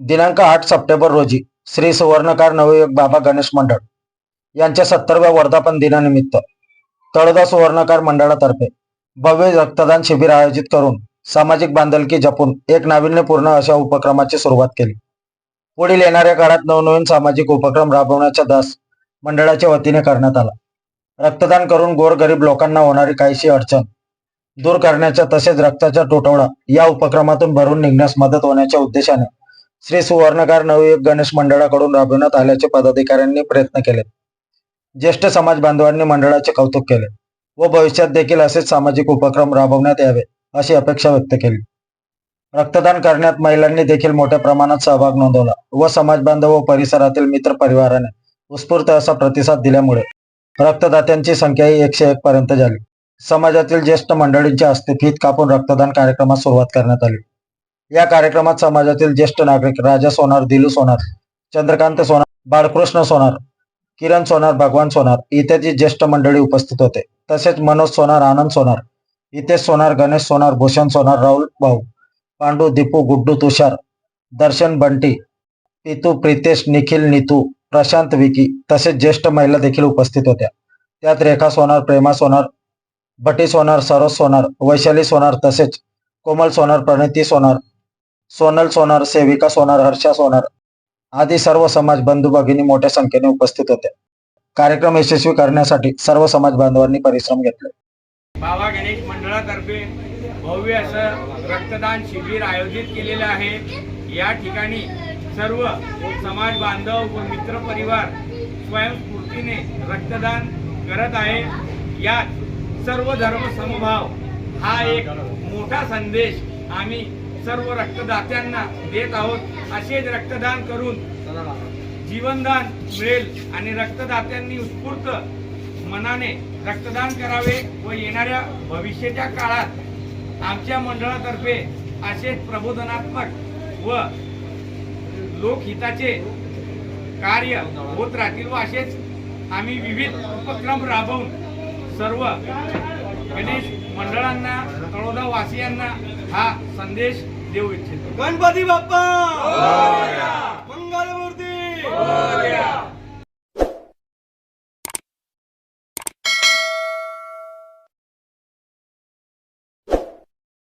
दिनांक आठ सप्टेंबर रोजी श्री सुवर्णकार नवयुग बाबा गणेश मंडळ यांच्या सत्तरव्या वर्धापन दिनानिमित्त तळोदा सुवर्णकार मंडळातर्फे भव्य रक्तदान शिबिर आयोजित करून सामाजिक बांधलकी जपून एक नाविन्यपूर्ण अशा उपक्रमाची सुरुवात केली. पुढील येणाऱ्या काळात नवनवीन सामाजिक उपक्रम राबवण्याचा दास मंडळाच्या वतीने करण्यात आला. रक्तदान करून गोरगरीब लोकांना होणारी काहीशी अडचण दूर करण्याच्या तसेच रक्ताचा तुटवडा या उपक्रमातून भरून निघण्यास मदत होण्याच्या उद्देशाने श्री सुवर्णकार नवयुग गणेश मंडळाकडून राबविण्यात आल्याचे पदाधिकाऱ्यांनी प्रयत्न केले. ज्येष्ठ समाज बांधवांनी मंडळाचे कौतुक केले व भविष्यात देखील असेच सामाजिक उपक्रम राबवण्यात यावे अशी अपेक्षा व्यक्त केली. रक्तदान करण्यात महिलांनी देखील मोठ्या प्रमाणात सहभाग नोंदवला व समाज बांधव व परिसरातील मित्र परिवाराने उत्स्फूर्त असा प्रतिसाद दिल्यामुळे रक्तदात्यांची संख्याही एकशे एक पर्यंत झाली. समाजातील ज्येष्ठ मंडळींच्या हस्ते फीत कापून रक्तदान कार्यक्रमास सुरुवात करण्यात आली. या कार्यक्रमात समाजातील ज्येष्ठ नागरिक राजा सोनार दिलू सोनार चंद्रकांत सोनार बाळकृष्ण सोनार किरण सोनार भगवान सोनार इत्यादी ज्येष्ठ मंडळी उपस्थित होते. तसेच मनोज सोनार आनंद सोनार हितेश सोनार गणेश सोनार भूषण सोनार राहुल भाऊ पांडू दीपू गुड्डू तुषार दर्शन बंटी पितू प्रितेश निखिल नितू प्रशांत विकी तसेच ज्येष्ठ महिला देखील उपस्थित होत्या. त्यात रेखा सोनार प्रेमा सोनार भटी सोनार सरोज सोनार वैशाली सोनार तसेच कोमल सोनार प्रणिती सोनार सोनल सोनार सेविका सोनार हर्षा सोनार आदी सर्व समाज बंधू भगिनी मोठ्या संख्येने उपस्थित होते. कार्यक्रम यशस्वी करण्यासाठी सर्व समाज बांधवांनी परिश्रम घेतले. बाबा गणेश मंडळातर्फे भव्य असं रक्तदान शिबिर आयोजित केलेलं आहे. या ठिकाणी सर्व समाज बांधव व मित्र परिवार स्वयंस्फूर्तीने रक्तदान करत आहे. यात सर्व धर्म समभाव हा एक मोठा संदेश आम्ही सर्व रक्तदात्यांना देत आहोत. असेच रक्तदान करून जीवनदान मिळेल आणि रक्तदात्यांनी उत्स्फूर्त मनाने रक्तदान करावे व येणाऱ्या भविष्याच्या काळात आमच्या मंडळातर्फे असेच प्रबोधनात्मक व लोकहिताचे कार्य होत राहतील व असेच आम्ही विविध उपक्रम राबवून सर्व गणेश मंडळांना तळोदा वासियांना हा संदेश દેવું ઈચ્છે ગણપતિ બાપા!